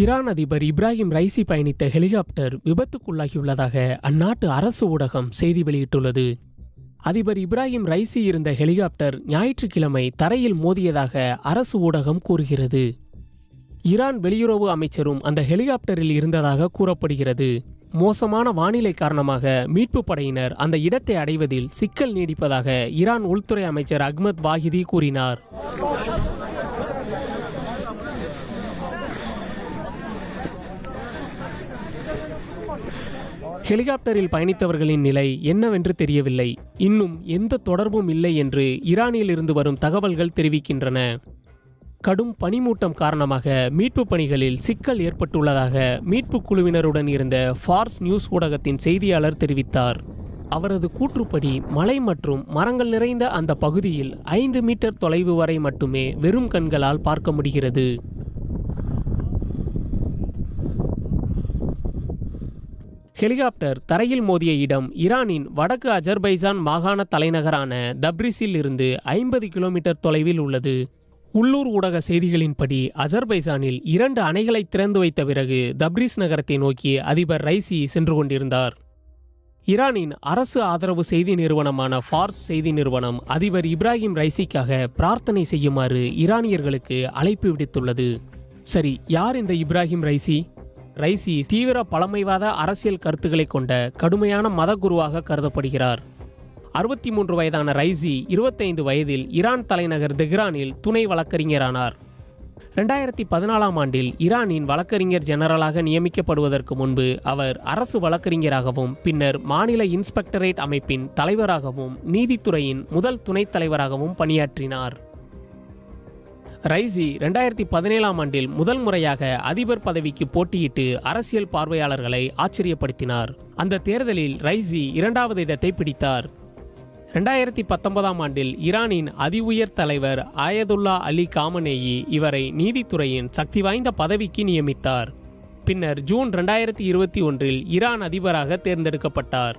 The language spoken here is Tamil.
ஈரான் அதிபர் இப்ராஹிம் ரைசி பயணித்த ஹெலிகாப்டர் விபத்துக்குள்ளாகியுள்ளதாக அந்நாட்டு அரசு ஊடகம் செய்தி வெளியிட்டுள்ளது. அதிபர் இப்ராஹிம் ரைசி இருந்த ஹெலிகாப்டர் ஞாயிற்றுக்கிழமை தரையில் மோதியதாக அரசு ஊடகம் கூறுகிறது. ஈரான் வெளியுறவு அமைச்சரும் அந்த ஹெலிகாப்டரில் இருந்ததாக கூறப்படுகிறது. மோசமான வானிலை காரணமாக மீட்பு படையினர் அந்த இடத்தை அடைவதில் சிக்கல் நீடிப்பதாக ஈரான் உள்துறை அமைச்சர் அக்மத் வாஹிதி கூறினார். ஹெலிகாப்டரில் பயணித்தவர்களின் நிலை என்னவென்று தெரியவில்லை. இன்னும் எந்த தொடர்பும் இல்லை என்று ஈரானிலிருந்து வரும் தகவல்கள் தெரிவிக்கின்றன. கடும் பனிமூட்டம் காரணமாக மீட்புப் பணிகளில் சிக்கல் ஏற்பட்டுள்ளதாக மீட்புக் குழுவினருடன் இருந்த ஃபார்ஸ் நியூஸ் ஊடகத்தின் செய்தியாளர் தெரிவித்தார். அவரது கூற்றுப்படி மலை மற்றும் மரங்கள் நிறைந்த அந்த பகுதியில் ஐந்து மீட்டர் தொலைவு வரை மட்டுமே வெறும் கண்களால் பார்க்க முடிகிறது. ஹெலிகாப்டர் தரையில் மோதிய இடம் ஈரானின் வடக்கு அஜர்பைசான் மாகாண தலைநகரான தப்ரிஸில் இருந்து ஐம்பது கிலோமீட்டர் தொலைவில் உள்ளது. உள்ளூர் ஊடக செய்திகளின்படி அஜர்பைசானில் இரண்டு அணைகளை திறந்து வைத்த பிறகு தப்ரிஸ் நகரத்தை நோக்கி அதிபர் ரைசி சென்று கொண்டிருந்தார். ஈரானின் அரசு ஆதரவு செய்தி நிறுவனமான ஃபார்ஸ் செய்தி நிறுவனம் அதிபர் இப்ராஹிம் ரைசிக்காக பிரார்த்தனை செய்யுமாறு ஈரானியர்களுக்கு அழைப்பு விடுத்துள்ளது. சரி யார் இந்த இப்ராஹிம் ரைசி? ரைசி தீவிர பழமைவாத அரசியல் கருத்துக்களை கொண்ட கடுமையான மதகுருவாக கருதப்படுகிறார். அறுபத்தி மூன்று வயதான ரைசி இருபத்தைந்து வயதில் ஈரான் தலைநகர் தெஹ்ரானில் துணை வழக்கறிஞரானார். ரெண்டாயிரத்தி பதினாலாம் ஆண்டில் ஈரானின் வழக்கறிஞர் ஜெனரலாக நியமிக்கப்படுவதற்கு முன்பு அவர் அரசு வழக்கறிஞராகவும் பின்னர் மாநில இன்ஸ்பெக்டரேட் அமைப்பின் தலைவராகவும் நீதித்துறையின் முதல் துணைத் தலைவராகவும் பணியாற்றினார். ரைசி ரெண்டாயிரத்தி பதினேழாம் ஆண்டில் முதல் முறையாக அதிபர் பதவிக்கு போட்டியிட்டு அரசியல் பார்வையாளர்களை ஆச்சரியப்படுத்தினார். அந்த தேர்தலில் ரைசி இரண்டாவது இடத்தை பிடித்தார். ரெண்டாயிரத்தி பத்தொன்பதாம் ஆண்டில் ஈரானின் அதி உயர் தலைவர் ஆயதுல்லா அலி காமனேயி இவரை நீதித்துறையின் சக்தி வாய்ந்த பதவிக்கு நியமித்தார். பின்னர் ஜூன் ரெண்டாயிரத்தி இருபத்தி ஒன்றில் ஈரான் அதிபராக தேர்ந்தெடுக்கப்பட்டார்.